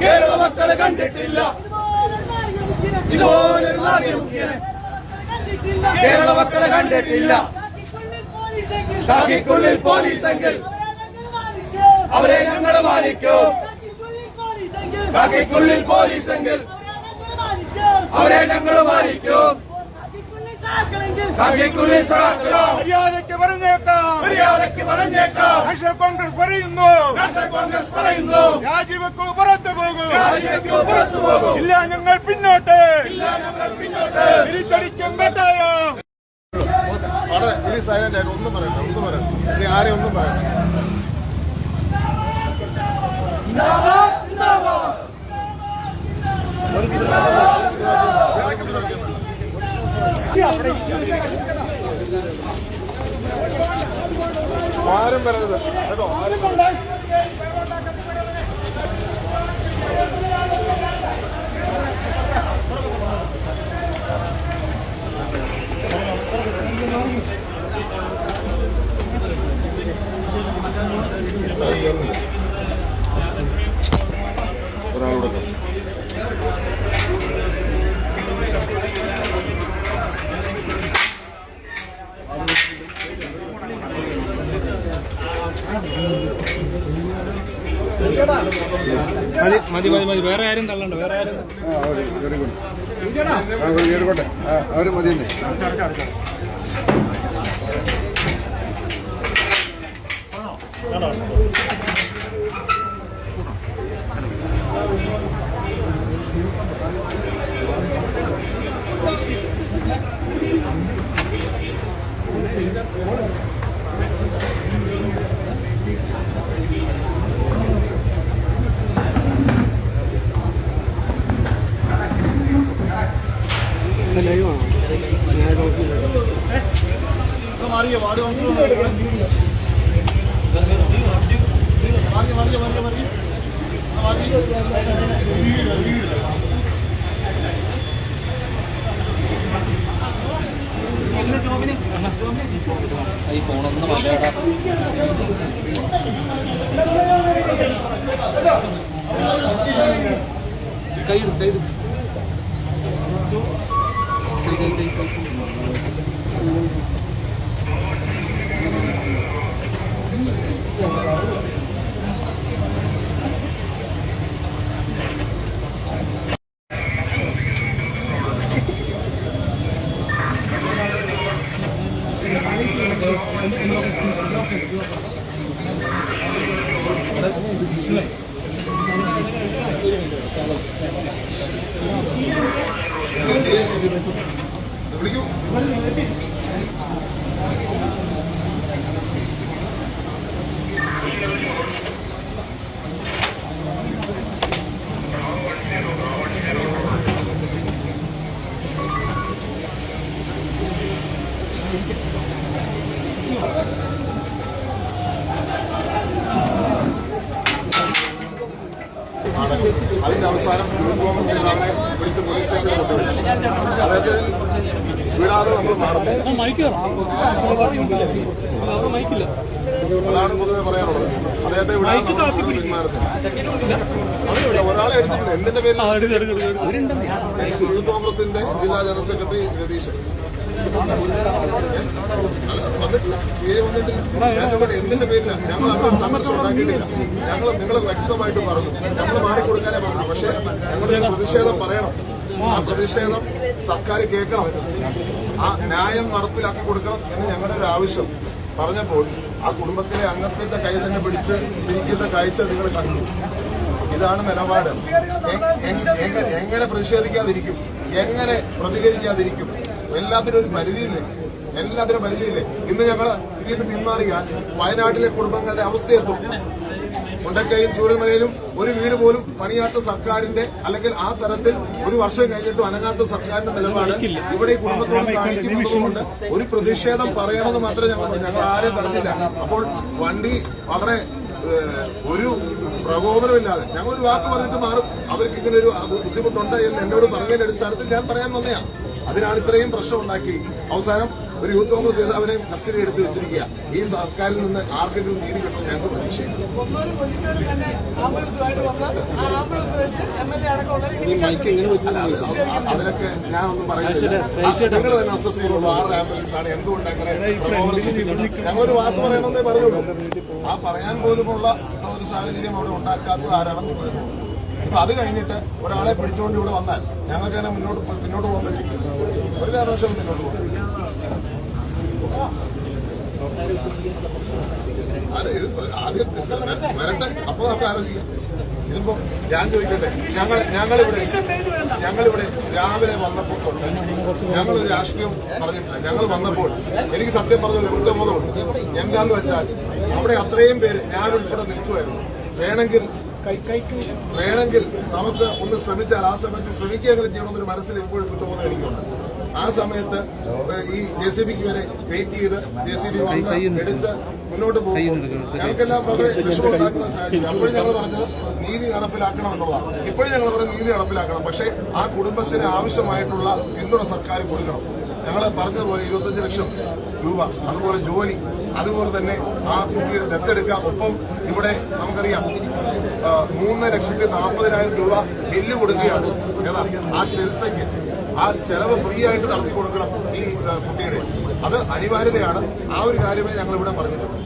കേരള മക്കളെ കണ്ടിട്ടില്ല. ഇതുപോലൊരു മുഖ്യനെ കേരള മക്കളെ കണ്ടിട്ടില്ല. കാക്കിക്കുള്ളിൽ പോലീസെങ്കിൽ അവരെ ഞങ്ങൾ മാനിക്കൂ. കാക്കിക്കുള്ളിൽ പോലീസെങ്കിൽ അവരെ ഞങ്ങൾ മാനിക്കൂ. മര്യാദയ്ക്ക് പറഞ്ഞേക്കാം. മര്യാദയ്ക്ക് പറഞ്ഞേക്കാം. നാഷണൽ കോൺഗ്രസ് പറയുന്നു. നാഷണൽ കോൺഗ്രസ് പറയുന്നു. രാജിവെക്കൂ പുറത്തു പോകൂ. രാജിവെക്കൂ പുറത്തു പോകും. ഇല്ല ഞങ്ങൾ പിന്നോട്ട്. ഇല്ല ഞങ്ങൾ പിന്നോട്ട്. തിരിച്ചടിക്കും കട്ടായം. അവിടെ ഇനി സൈലന്റ് ആയിട്ട് ഒന്നും പറയണ്ട ഒന്നും പറയണ്ട. ഇനി ആരെയും ഒന്നും പറയണ്ട. സിന്ദാബാദ് ആരും വരരുത്. കേട്ടോ ആരും മതി മതി മതി. മതി വേറെ ആരും തള്ളണ്ട വേറെ ആരും ആ അവർ വെരി ഗുഡ്. ആ അവർ കയറിക്കോട്ടെ കൈ അവർ മതിയെന്നേ ഈ ഫോണൊന്നും മാറ്റാടാ കൈ അതിന്റെ അവസാനം കോൺഗ്രസ് നേതാവിനെ വിളിച്ച് പോലീസ് സ്റ്റേഷനിൽ അതായത് വിടാതെ നമ്മൾ അതാണ് പൊതുവെ പറയാനുള്ളത്. അദ്ദേഹത്തെ വിടാതെ. ഒരാളെ അടിച്ചിട്ടുണ്ട് എന്തിന്റെ പേരിൽ? യൂത്ത് കോൺഗ്രസിന്റെ ജില്ലാ ജനറൽ സെക്രട്ടറി രതീശൻ. എന്തിന്റെ പേരിലാണ് ഞങ്ങൾ അവിടെ സംഘർഷം ഉണ്ടാക്കിയിട്ടില്ല ഞങ്ങൾ നിങ്ങൾ വ്യക്തമായിട്ട് പറഞ്ഞു ഞങ്ങൾ മാറിക്കൊടുക്കാനേ പറഞ്ഞു പക്ഷേ ഞങ്ങൾ പ്രതിഷേധം പറയണം ആ പ്രതിഷേധം സർക്കാർ കേൾക്കണം ആ ന്യായം നടപ്പിലാക്കി കൊടുക്കണം എന്ന് ഞങ്ങളുടെ ഒരു ആവശ്യം പറഞ്ഞപ്പോൾ ആ കുടുംബത്തിലെ അംഗത്തിന്റെ കൈ തന്നെ പിടിച്ച് തിരിക്കുന്ന കാഴ്ച നിങ്ങൾ കണ്ടു ഇതാണ് നിലപാട് എങ്ങനെ പ്രതിഷേധിക്കാതിരിക്കും എങ്ങനെ പ്രതികരിക്കാതിരിക്കും എല്ലാത്തിനും ഒരു പരിധിയില്ലേ? എല്ലാത്തിനും പരിധിയില്ലേ? ഇന്ന് ഞങ്ങൾ ഇതിൽ നിന്ന് പിന്മാറിയാൽ വയനാട്ടിലെ കുടുംബങ്ങളുടെ അവസ്ഥയെത്തും. മുണ്ടക്കയും ചൂരൽമലയിലും ഒരു വീട് പോലും പണിയാത്ത സർക്കാരിന്റെ അല്ലെങ്കിൽ ആ തരത്തിൽ ഒരു വർഷം കഴിഞ്ഞിട്ടും അനങ്ങാത്ത സർക്കാരിന്റെ നിലപാട് ഇവിടെ ഈ കുടുംബത്തോട് കാണിക്കുന്നതുകൊണ്ട് ഒരു പ്രതിഷേധം പറയണമെന്ന് മാത്രമേ ഞങ്ങൾ. ഞങ്ങൾ ആരെയും പറഞ്ഞില്ല അപ്പോൾ വണ്ടി വളരെ ഒരു പ്രകോപനമില്ലാതെ ഞങ്ങൾ ഒരു വാക്ക് പറഞ്ഞിട്ട് മാറും. അവർക്ക് ഇങ്ങനെ ഒരു ബുദ്ധിമുട്ടുണ്ട് എന്ന് എന്നോട് പറഞ്ഞതിന്റെ അടിസ്ഥാനത്തിൽ ഞാൻ പറയാൻ വന്നതാണ് അതിനാണ് ഇത്രയും പ്രശ്നം ഉണ്ടാക്കി. അവസാനം ഒരു യൂത്ത് കോൺഗ്രസ് നേതാവിനെ കസ്റ്റഡി എടുത്തു വെച്ചിരിക്കുക. ഈ സർക്കാരിൽ നിന്ന് ആർക്കെങ്കിലും നീതി കിട്ടും ഞങ്ങൾക്ക് പ്രതീക്ഷയില്ല അതിനൊക്കെ ഞാനൊന്നും പറയുന്നില്ല നിങ്ങൾ തന്നെ അസസ് ചെയ്യുള്ളൂ ആറ് ആംബുലൻസ് ആണ് എന്തുകൊണ്ട് അങ്ങനെ ഞങ്ങളൊരു വാക്ക് പറയണമെന്നേ പറയുള്ളൂ. ആ പറയാൻ പോലുമുള്ള ഒരു സാഹചര്യം അവിടെ ഉണ്ടാക്കാത്തത് ആരാണെന്ന് പറയുള്ളൂ ഇപ്പൊ അത് കഴിഞ്ഞിട്ട് ഒരാളെ പിടിച്ചുകൊണ്ട് ഇവിടെ വന്നാൽ ഞങ്ങൾക്ക് തന്നെ മുന്നോട്ട് പിന്നോട്ട് പോകാൻ പറ്റും ഒരു കാരണവശാലും മുന്നോട്ട് പോകാൻ അതെ ഇത് ആദ്യം വരട്ടെ. അപ്പൊ നമുക്ക് ആലോചിക്കാം. ഇതിപ്പോ ഞാൻ ചോദിക്കട്ടെ? ഞങ്ങൾ ഞങ്ങളിവിടെ ഞങ്ങളിവിടെ രാവിലെ വന്നപ്പോൾ തൊട്ട് ഞങ്ങൾ രാഷ്ട്രീയം പറഞ്ഞിട്ടില്ല. ഞങ്ങൾ വന്നപ്പോൾ എനിക്ക് സത്യം പറഞ്ഞ ഒരു കുറ്റബോധമുണ്ട്. എന്താന്ന് വെച്ചാൽ അവിടെ അത്രയും പേര് ഞാൻ ഉൾപ്പെടെ നിൽക്കുമായിരുന്നു വേണമെങ്കിൽ വേണമെങ്കിൽ നമുക്ക് ഒന്ന് ശ്രമിച്ചാൽ ആ സമയത്ത് ശ്രമിക്കുകയെങ്കിലും ചെയ്യണമെന്നൊരു മനസ്സിൽ ഇപ്പോഴും കുറ്റബോധം എനിക്കുണ്ട്. ആ സമയത്ത് ഈ ജെ സി ബിക്ക് വരെ വെയിറ്റ് ചെയ്ത് ജെ സി ബി വന്ന് എടുത്ത് മുന്നോട്ട് പോകും ഞങ്ങൾക്കെല്ലാം വളരെ വിഷമമുണ്ടാക്കുന്ന സാഹചര്യം. അപ്പോഴും ഞങ്ങൾ പറഞ്ഞത് നീതി നടപ്പിലാക്കണം എന്നുള്ളതാണ്. ഇപ്പോഴും ഞങ്ങൾ പറഞ്ഞത് നീതി നടപ്പിലാക്കണം. പക്ഷേ ആ കുടുംബത്തിന് ആവശ്യമായിട്ടുള്ള പിന്തുണ സർക്കാർ കൊടുക്കണം. ഞങ്ങൾ പറഞ്ഞതുപോലെ ഇരുപത്തഞ്ച് ലക്ഷം രൂപ അതുപോലെ ജോലി അതുപോലെ തന്നെ ആ കുട്ടിയുടെ ദത്തെടുക്കുക. ഒപ്പം ഇവിടെ നമുക്കറിയാം മൂന്ന് ലക്ഷത്തി നാൽപ്പതിനായിരം രൂപ ബില്ല് കൊടുക്കുകയാണ്. ഏതാ? ആ ചികിത്സയ്ക്ക്. ആ ചെലവ് ഫ്രീ ആയിട്ട് നടത്തി കൊടുക്കണം ഈ കുട്ടിയുടെ. അത് അനിവാര്യതയാണ്. ആ ഒരു കാര്യമേ ഞങ്ങൾ ഇവിടെ പറഞ്ഞിട്ടുള്ളൂ.